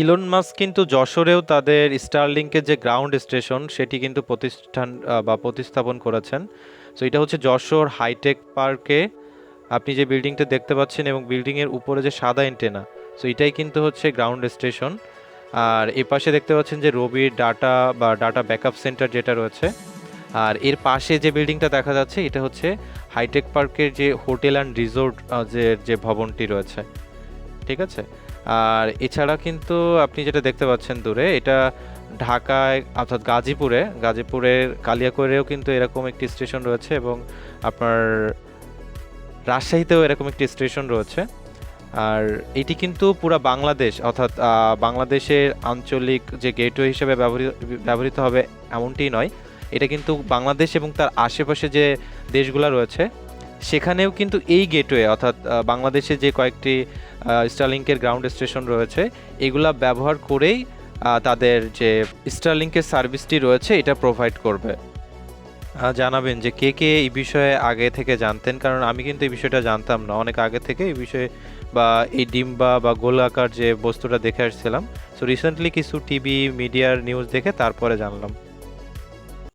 Elon Musk কিন্তু যশোরেও তাদের স্টারলিংকের যে গ্রাউন্ড স্টেশন সেটি কিন্তু প্রতিষ্ঠান বা প্রতিস্থাপন করেছেন। সো এটা হচ্ছে যশোর হাইটেক পার্কে আপনি যে বিল্ডিংটা দেখতে পাচ্ছেন এবং বিল্ডিংয়ের উপরে যে সাদা এন্টেনা সো এটাই কিন্তু হচ্ছে গ্রাউন্ড স্টেশন আর এ পাশে দেখতে পাচ্ছেন যে রবির ডাটা বা ডাটা ব্যাকআপ সেন্টার যেটা রয়েছে। আর এর পাশে যে বিল্ডিংটা দেখা যাচ্ছে, এটা হচ্ছে হাইটেক পার্কের যে হোটেল অ্যান্ড রিসোর্ট যে যে ভবনটি রয়েছে। ঠিক আছে? আর এছাড়া কিন্তু আপনি যেটা দেখতে পাচ্ছেন দূরে, এটা ঢাকায়, অর্থাৎ গাজীপুরে, গাজীপুরের কালিয়াকৈরেও কিন্তু এরকম একটি স্টেশন রয়েছে এবং আপনার রাজশাহীতেও এরকম একটি স্টেশন রয়েছে। আর এটি কিন্তু পুরা বাংলাদেশ, অর্থাৎ বাংলাদেশের আঞ্চলিক যে গেটওয়ে হিসেবে ব্যবহৃত ব্যবহৃত হবে এমনটি নয়। এটা কিন্তু বাংলাদেশ এবং তার আশেপাশে যে দেশগুলো রয়েছে সেখানেও কিন্তু এই গেটওয়ে, অর্থাৎ বাংলাদেশে যে কয়েকটি স্টারলিংকের গ্রাউন্ড স্টেশন রয়েছে, এগুলা ব্যবহার করেই তাদের যে স্টারলিংকের সার্ভিসটি রয়েছে, এটা প্রোভাইড করবে। জানাবেন যে কে কে এই বিষয়ে আগে থেকে জানতেন, কারণ আমি কিন্তু এই বিষয়টা জানতাম না। অনেক আগে থেকে এই বিষয়ে, বা এই ডিম্বা বা গোল আকার যে বস্তুটা দেখে আসছিলাম। সো রিসেন্টলি কিছু টিভি মিডিয়ার নিউজ দেখে তারপরে জানলাম।